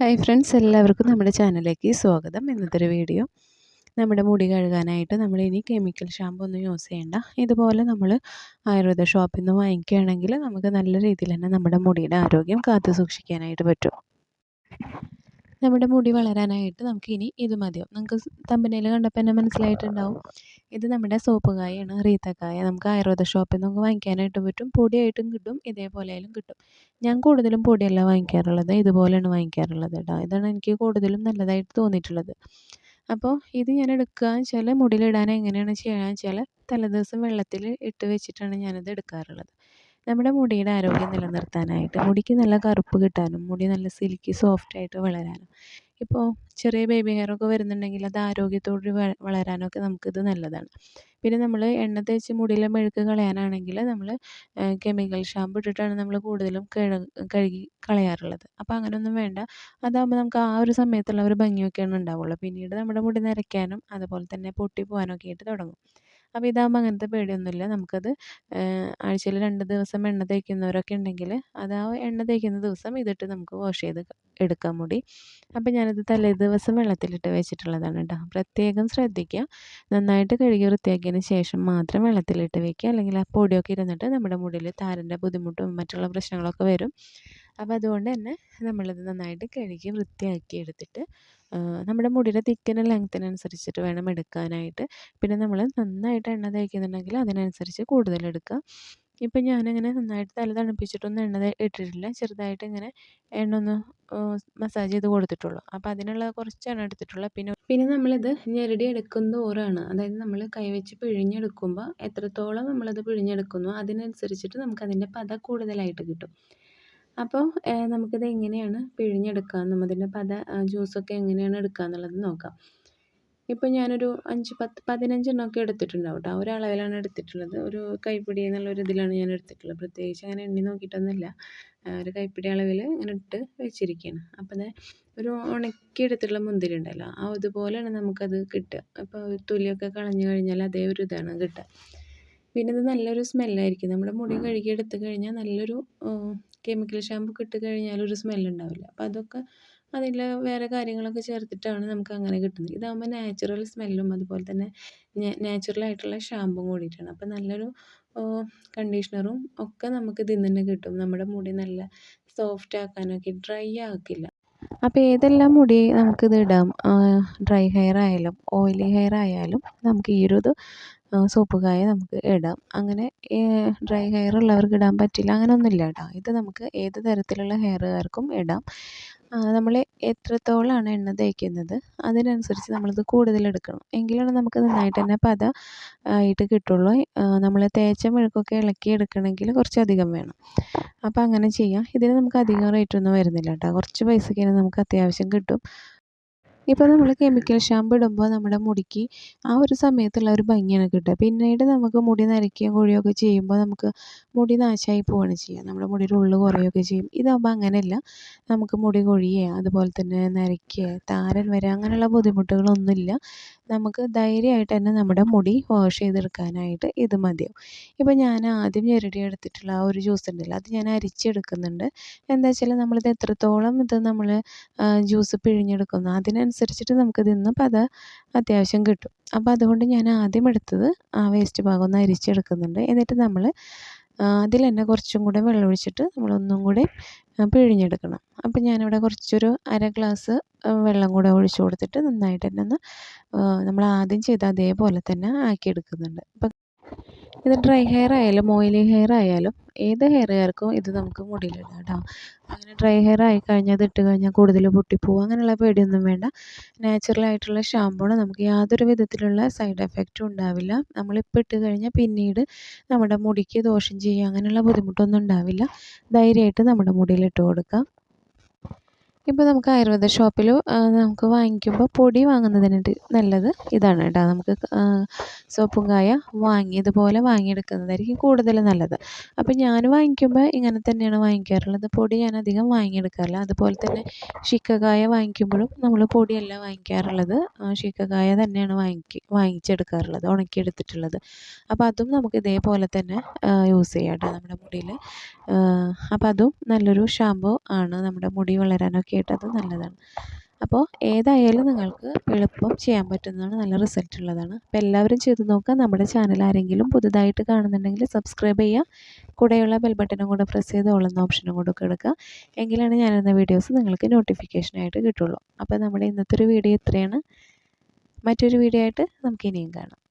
Hi friends എല്ലാവർക്കും നമ്മുടെ ചാനലിലേക്ക് സ്വാഗതം. ഇന്നത്തെ വീഡിയോ. നമ്മുടെ മുടി കഴുകാനായിട്ട് നമ്മൾ ഇനി കെമിക്കൽ ഷാമ്പു ഒന്നും യൂസ് ചെയ്യേണ്ട. ഇതുപോലെ നമ്മൾ ആയുർവേദ ഷോപ്പിൽ നിന്ന് വാങ്ങിക്കുകയാണെങ്കിൽ നമുക്ക് നല്ല രീതിയിൽ തന്നെ നമ്മുടെ മുടിയുടെ ആരോഗ്യം കാത്തു സൂക്ഷിക്കാനായിട്ട് പറ്റും. നമ്മുടെ മുടി വളരാനായിട്ട് നമുക്ക് ഇനി ഇത് മതിയോ നമുക്ക് തമ്പനയിൽ കണ്ടപ്പോൾ തന്നെ മനസ്സിലായിട്ടുണ്ടാവും. ഇത് നമ്മുടെ സോപ്പ് കായാണ് റീത്തക്കായ നമുക്ക് ആയുർവേദ ഷോപ്പിൽ നിന്ന് വാങ്ങിക്കാനായിട്ട് പറ്റും. പൊടിയായിട്ടും കിട്ടും ഇതേപോലെയായാലും കിട്ടും. ഞാൻ കൂടുതലും പൊടിയല്ല വാങ്ങിക്കാറുള്ളത്. ഇതുപോലെയാണ് വാങ്ങിക്കാറുള്ളത് കേട്ടോ ഇതാണ് എനിക്ക് കൂടുതലും നല്ലതായിട്ട് തോന്നിയിട്ടുള്ളത്. അപ്പോൾ ഇത് ഞാൻ എടുക്കുക വെച്ചാൽ മുടിയിലിടാൻ എങ്ങനെയാണ് ചെയ്യുക വെച്ചാൽ തലേദിവസം വെള്ളത്തിൽ ഇട്ട് വെച്ചിട്ടാണ് ഞാനത് എടുക്കാറുള്ളത്. നമ്മുടെ മുടിയുടെ ആരോഗ്യം നിലനിർത്താനായിട്ട് മുടിക്ക് നല്ല കറുപ്പ് കിട്ടാനും മുടി നല്ല സിൽക്കി സോഫ്റ്റ് ആയിട്ട് വളരാനും. ഇപ്പോൾ ചെറിയ ബേബി ഹെയർ ഒക്കെ വരുന്നുണ്ടെങ്കിൽ അത് ആരോഗ്യത്തോടെ വളരാനൊക്കെ നമുക്കിത് നല്ലതാണ്. പിന്നെ നമ്മൾ എണ്ണ തേച്ച് മുടിയിലെ മെഴുക്ക് കളയാനാണെങ്കിൽ നമ്മൾ കെമിക്കൽ ഷാമ്പു ഇട്ടിട്ടാണ് നമ്മൾ കൂടുതലും കഴുകി കളയാറുള്ളത്. അപ്പോൾ അങ്ങനെയൊന്നും വേണ്ട. അതാകുമ്പോൾ നമുക്ക് ആ ഒരു സമയത്തുള്ള ഒരു ഭംഗിയൊക്കെയാണ് ഉണ്ടാവുള്ളൂ. പിന്നീട് നമ്മുടെ മുടി നരയ്ക്കാനും അതുപോലെ തന്നെ പൊട്ടി പോകാനൊക്കെ ആയിട്ട് തുടങ്ങും. അപ്പോൾ ഇതാകുമ്പോൾ അങ്ങനത്തെ പേടിയൊന്നുമില്ല. നമുക്കത് ആഴ്ചയിൽ രണ്ട് ദിവസം എണ്ണ തേക്കുന്നവരൊക്കെ ഉണ്ടെങ്കിൽ അത് ആ എണ്ണ തേക്കുന്ന ദിവസം ഇതിട്ട് നമുക്ക് വാഷ് ചെയ്ത് എടുക്കാൻ മുടി. അപ്പോൾ ഞാനത് തലേ ദിവസം വെള്ളത്തിലിട്ട് വെച്ചിട്ടുള്ളതാണ് കേട്ടോ. പ്രത്യേകം ശ്രദ്ധിക്കുക. നന്നായിട്ട് കഴുകി വൃത്തിയാക്കിയതിന് ശേഷം മാത്രം വെള്ളത്തിലിട്ട് വെക്കുക. അല്ലെങ്കിൽ ആ പൊടിയൊക്കെ ഇരുന്നിട്ട് നമ്മുടെ മുടിയിൽ താരന്റെ ബുദ്ധിമുട്ടും മറ്റുള്ള പ്രശ്നങ്ങളൊക്കെ വരും. അപ്പോൾ അതുകൊണ്ട് തന്നെ നമ്മളിത് നന്നായിട്ട് കഴുകി വൃത്തിയാക്കി എടുത്തിട്ട് നമ്മുടെ മുടിയുടെ തിക്കിന് ലെങ്ത്തിനനുസരിച്ചിട്ട് വേണം എടുക്കാനായിട്ട്. പിന്നെ നമ്മൾ നന്നായിട്ട് എണ്ണ തേക്കുന്നുണ്ടെങ്കിൽ അതിനനുസരിച്ച് കൂടുതൽ എടുക്കുക ഇപ്പം ഞാനങ്ങനെ നന്നായിട്ട് തല തണുപ്പിച്ചിട്ടൊന്നും എണ്ണ ഇട്ടിട്ടില്ല. ചെറുതായിട്ട് ഇങ്ങനെ എണ്ണ ഒന്ന് മസാജ് ചെയ്ത് കൊടുത്തിട്ടുള്ളൂ. അപ്പോൾ അതിനുള്ള കുറച്ച് എണ്ണ എടുത്തിട്ടുള്ളൂ പിന്നെ പിന്നെ നമ്മളിത് ഞെരടി എടുക്കുന്ന തോറാണ് അതായത് നമ്മൾ കൈവച്ച് പിഴിഞ്ഞെടുക്കുമ്പോൾ എത്രത്തോളം നമ്മളത് പിഴിഞ്ഞെടുക്കുന്നു അതിനനുസരിച്ചിട്ട് നമുക്കതിന്റെ പത കൂടുതലായിട്ട് കിട്ടും. അപ്പോൾ നമുക്കിത് എങ്ങനെയാണ് പിഴിഞ്ഞെടുക്കുക അതിന്റെ പത ജ്യൂസൊക്കെ എങ്ങനെയാണ് എടുക്കുക എന്നുള്ളത് നോക്കാം. ഇപ്പോൾ ഞാനൊരു അഞ്ച് പത്ത് പതിനഞ്ചെണ്ണമൊക്കെ എടുത്തിട്ടുണ്ടാവും കേട്ടോ. ഒരളവിലാണ് എടുത്തിട്ടുള്ളത്. ഒരു കൈപ്പിടി എന്നുള്ള ഇതിലാണ് ഞാൻ എടുത്തിട്ടുള്ളത്. പ്രത്യേകിച്ച് അങ്ങനെ എണ്ണി നോക്കിയിട്ടൊന്നുമില്ല. ഒരു കൈപ്പിടി അളവിൽ ഇങ്ങനെ ഇട്ട് വെച്ചിരിക്കുകയാണ് അപ്പം ഒരു ഉണക്കി എടുത്തിട്ടുള്ള മുന്തിരി ഉണ്ടല്ലോ ആ അതുപോലെയാണ് നമുക്കത് കിട്ടുക. അപ്പോൾ തൊലിയൊക്കെ കളഞ്ഞു കഴിഞ്ഞാൽ അതേ ഒരു ഇതാണ് കിട്ടുക. പിന്നെ ഇത് നല്ലൊരു സ്മെല്ലായിരിക്കും. നമ്മുടെ മുടി കഴുകി എടുത്തു കഴിഞ്ഞാൽ നല്ലൊരു കെമിക്കൽ ഷാമ്പു ഇട്ട് കഴിഞ്ഞാൽ ഒരു സ്മെല്ലുണ്ടാവില്ല. അപ്പോൾ അതൊക്കെ അതിൽ വേറെ കാര്യങ്ങളൊക്കെ ചേർത്തിട്ടാണ് നമുക്ക് അങ്ങനെ കിട്ടുന്നത്. ഇതാകുമ്പോൾ നാച്ചുറൽ സ്മെല്ലും അതുപോലെ തന്നെ നാച്ചുറലായിട്ടുള്ള ഷാമ്പും കൂടിയിട്ടാണ്. അപ്പോൾ നല്ലൊരു കണ്ടീഷണറും ഒക്കെ നമുക്ക് ഇതിൽ നിന്ന് തന്നെ കിട്ടും. നമ്മുടെ മുടി നല്ല സോഫ്റ്റ് ആക്കാനൊക്കെ ഡ്രൈ ആക്കില്ല. അപ്പോൾ ഏതെല്ലാം മുടി നമുക്കിത് ഇടാം? ഡ്രൈ ഹെയർ ആയാലും ഓയിലി ഹെയർ ആയാലും നമുക്ക് ഈ ഒരു ഇത് സോപ്പ് കായ നമുക്ക് ഇടാം. അങ്ങനെ ഡ്രൈ ഹെയർ ഉള്ളവർക്ക് ഇടാൻ പറ്റില്ല. അങ്ങനെയൊന്നുമില്ല കേട്ടോ. ഇത് നമുക്ക് ഏത് തരത്തിലുള്ള ഹെയറുകാർക്കും ഇടാം. നമ്മൾ എത്രത്തോളമാണ് എണ്ണ തേക്കുന്നത്? അതിനനുസരിച്ച് നമ്മളത് കൂടുതൽ എടുക്കണം എങ്കിലാണ് നമുക്ക് നന്നായിട്ട് തന്നെ പത ആയിട്ട് കിട്ടുള്ളൂ. നമ്മൾ തേച്ച മെഴുക്കൊക്കെ ഇളക്കി എടുക്കണമെങ്കിൽ കുറച്ചധികം വേണം. അപ്പോൾ അങ്ങനെ ചെയ്യാം. ഇതിന് നമുക്ക് അധികം റേറ്റൊന്നും വരുന്നില്ല കേട്ടോ കുറച്ച് പൈസയ്ക്ക് നമുക്ക് അത്യാവശ്യം കിട്ടും. ഇപ്പോൾ നമ്മൾ കെമിക്കൽ ഷാമ്പു ഇടുമ്പോൾ നമ്മുടെ മുടിക്ക് ആ ഒരു സമയത്തുള്ള ഒരു ഭംഗിയാണ് കിട്ടുക. പിന്നീട് നമുക്ക് മുടി നരയ്ക്കുകയും കൊഴിയുകയൊക്കെ ചെയ്യുമ്പോൾ നമുക്ക് മുടി നാശമായി പോവുകയാണ് ചെയ്യുക. നമ്മുടെ മുടിയുടെ ഉള്ളു കുറയുകയൊക്കെ ചെയ്യും. ഇതാകുമ്പോൾ അങ്ങനെയല്ല. നമുക്ക് മുടി കൊഴിയുക അതുപോലെ തന്നെ നരയ്ക്കുക താരൻ വരിക അങ്ങനെയുള്ള ബുദ്ധിമുട്ടുകളൊന്നുമില്ല. നമുക്ക് ധൈര്യമായിട്ട് തന്നെ നമ്മുടെ മുടി വാഷ് ചെയ്തെടുക്കാനായിട്ട് ഇത് മതിയാവും. ഇപ്പം ഞാൻ ആദ്യം ഞെരടി എടുത്തിട്ടുള്ള ആ ഒരു ജ്യൂസ് ഉണ്ടല്ലോ അത് ഞാൻ അരിച്ചെടുക്കുന്നുണ്ട്. എന്താ വെച്ചാൽ നമ്മളിത് എത്രത്തോളം ഇത് നമ്മൾ ജ്യൂസ് പിഴിഞ്ഞെടുക്കുന്നു അതിനനുസരിച്ചിട്ട് നമുക്ക് നിന്ന് പത അത്യാവശ്യം കിട്ടും. അപ്പോൾ അതുകൊണ്ട് ഞാൻ ആദ്യം എടുത്തത് ആ വേസ്റ്റ് ഭാഗം ഒന്ന് അരിച്ചെടുക്കുന്നുണ്ട്. എന്നിട്ട് നമ്മൾ അതിൽ തന്നെ കുറച്ചും കൂടെ വെള്ളം ഒഴിച്ചിട്ട് നമ്മളൊന്നും കൂടെ പിഴിഞ്ഞെടുക്കണം. അപ്പം ഞാനിവിടെ കുറച്ചൊരു അര ഗ്ലാസ് വെള്ളം കൂടെ ഒഴിച്ചു കൊടുത്തിട്ട് നന്നായിട്ട് തന്നെ ഒന്ന് നമ്മൾ ആദ്യം ചെയ്ത അതേപോലെ തന്നെ ആക്കിയെടുക്കുന്നുണ്ട്. അപ്പം ഇത് ഡ്രൈ ഹെയർ ആയാലും ഓയിലി ഹെയർ ആയാലും ഏത് ഹെയറുകാർക്കും ഇത് നമുക്ക് മുടിയിലിടാം കേട്ടോ. അങ്ങനെ ഡ്രൈ ഹെയർ ആയി കഴിഞ്ഞാൽ അത് ഇട്ട് കഴിഞ്ഞാൽ കൂടുതൽ പൊട്ടിപ്പോവും. അങ്ങനെയുള്ള പേടിയൊന്നും വേണ്ട. നാച്ചുറൽ ആയിട്ടുള്ള ഷാമ്പൂണ് നമുക്ക് യാതൊരു വിധത്തിലുള്ള സൈഡ് എഫക്റ്റും ഉണ്ടാവില്ല. നമ്മളിപ്പോൾ ഇട്ട് കഴിഞ്ഞാൽ പിന്നീട് നമ്മുടെ മുടിക്ക് ദോഷം ചെയ്യുക അങ്ങനെയുള്ള ബുദ്ധിമുട്ടൊന്നും ഉണ്ടാവില്ല. ധൈര്യമായിട്ട് നമ്മുടെ മുടിയിൽ ഇട്ട് കൊടുക്കാം. ഇപ്പോൾ നമുക്ക് ആയുർവേദ ഷോപ്പിൽ നമുക്ക് വാങ്ങിക്കുമ്പോൾ പൊടി വാങ്ങുന്നതിനായിട്ട് നല്ലത് ഇതാണ് കേട്ടോ. നമുക്ക് സോപ്പും കായ വാങ്ങി ഇതുപോലെ വാങ്ങിയെടുക്കുന്നതായിരിക്കും കൂടുതൽ നല്ലത്. അപ്പോൾ ഞാൻ വാങ്ങിക്കുമ്പോൾ ഇങ്ങനെ തന്നെയാണ് വാങ്ങിക്കാറുള്ളത്. പൊടി ഞാൻ അധികം വാങ്ങിയെടുക്കാറില്ല. അതുപോലെ തന്നെ ശിക്കകായ വാങ്ങിക്കുമ്പോഴും നമ്മൾ പൊടിയല്ല വാങ്ങിക്കാറുള്ളത്. ശിക്കകായ തന്നെയാണ് വാങ്ങിക്ക് വാങ്ങിച്ചെടുക്കാറുള്ളത് ഉണക്കിയെടുത്തിട്ടുള്ളത്. അപ്പോൾ അതും നമുക്ക് ഇതേപോലെ തന്നെ യൂസ് ചെയ്യാം കേട്ടോ നമ്മുടെ മുടിയിൽ അപ്പോൾ അതും നല്ലൊരു ഷാമ്പു ആണ് നമ്മുടെ മുടി വളരാനൊക്കെ ആയിട്ട് അത് നല്ലതാണ്. അപ്പോൾ ഏതായാലും നിങ്ങൾക്ക് എളുപ്പം ചെയ്യാൻ പറ്റുന്നതാണ് നല്ല റിസൾട്ട് ഉള്ളതാണ്. അപ്പോൾ എല്ലാവരും ചെയ്ത് നോക്കുക. നമ്മുടെ ചാനൽ ആരെങ്കിലും പുതുതായിട്ട് കാണുന്നുണ്ടെങ്കിൽ സബ്സ്ക്രൈബ് ചെയ്യുക. കൂടെയുള്ള ബെൽ ബട്ടനും കൂടെ പ്രസ് ചെയ്ത് ഓളുന്ന ഓപ്ഷനും കൂടെ എടുക്കുക. എങ്കിലാണ് ഞാനിരുന്ന വീഡിയോസ് നിങ്ങൾക്ക് നോട്ടിഫിക്കേഷനായിട്ട് കിട്ടുള്ളൂ. അപ്പോൾ നമ്മുടെ ഇന്നത്തെ ഒരു വീഡിയോ ഇത്രയാണ്. മറ്റൊരു വീഡിയോ ആയിട്ട് നമുക്ക് ഇനിയും കാണാം.